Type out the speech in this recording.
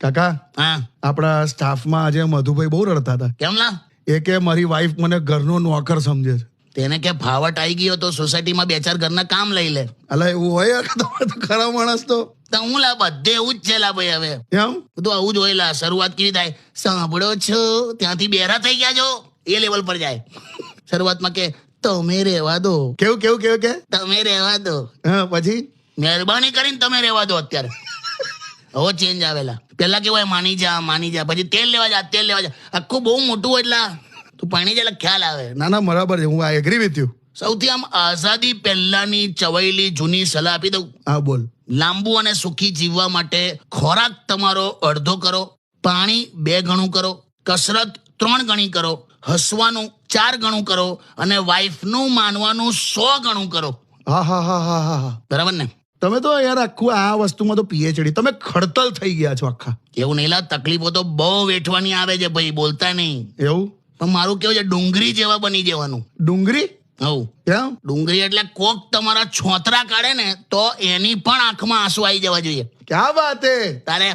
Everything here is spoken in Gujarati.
કાકા હા. આપણા સ્ટાફમાં આજે મધુભાઈ બહુ રડતા હતા. કેમ ના એ કે મારી વાઈફ મને ઘરનો નોકર સમજે છે. તેને કે ફાવટ આવી ગયો તો સોસાયટીમાં બે ચાર ઘરના કામ લઈ લે. અલા એવું હોય તમે તો ખરા માણસ તો? તો હું લા બધે એવું જ છે લા ભાઈ હવે. એમ? બધું આવું જ હોય લા શરૂઆત કેવી થાય? સાંભળો છો ત્યાંથી બેરા થઈ ગયા છો. એ લેવલ પર જાય. શરૂઆતમાં કે તમે રહેવા દો. કેવું કેવું કેવું કે? તમે રહેવા દો. હા પછી? મહેરબાની કરીને તમે રહેવા દો અત્યારે. હવે ચેન્જ આવેલા. પેલા કેવું માની જા માની જા પછી તેલ લેવા જા તેલ લેવા જા. આખું બહુ મોટું એટલા. તું પાણી જાય ખ્યાલ આવે. ના ના બરાબર છે હું આઈ એગ્રી વિથ યુ સૌથી આમ આઝાદી પહેલાની ચવાયેલી જૂની સલાહ આપી દઉં. હા બોલ. લાંબુ અને સુખી જીવવા માટે ખોરાક તમારો અડધો કરો પાણી બે ગણું કરો કસરત ત્રણ ગણી કરો હસવાનું ચાર ગણું કરો અને વાઈફનું માનવાનું સો ગણું કરો. હા હા હા હા હા હા. બરાબર ને? તમે તો યાર આખું આ વસ્તુમાં તો પીએચડી તમે ખડતલ થઈ ગયા છો આખા. એવું નહીં લા તકલીફો તો બહુ વેઠવાની આવે છે ભાઈ બોલતા નહીં. એવું? પણ મારું કેવું છે ડુંગળી જેવા બની જવાનું. ડુંગળી હવ કેમ? ડુંગળી એટલે કોક તમારા છોતરા કાઢે ને તો એની પણ આંખમાં આંસુ આવી જવા જોઈએ. ક્યાં વાત હે? તારે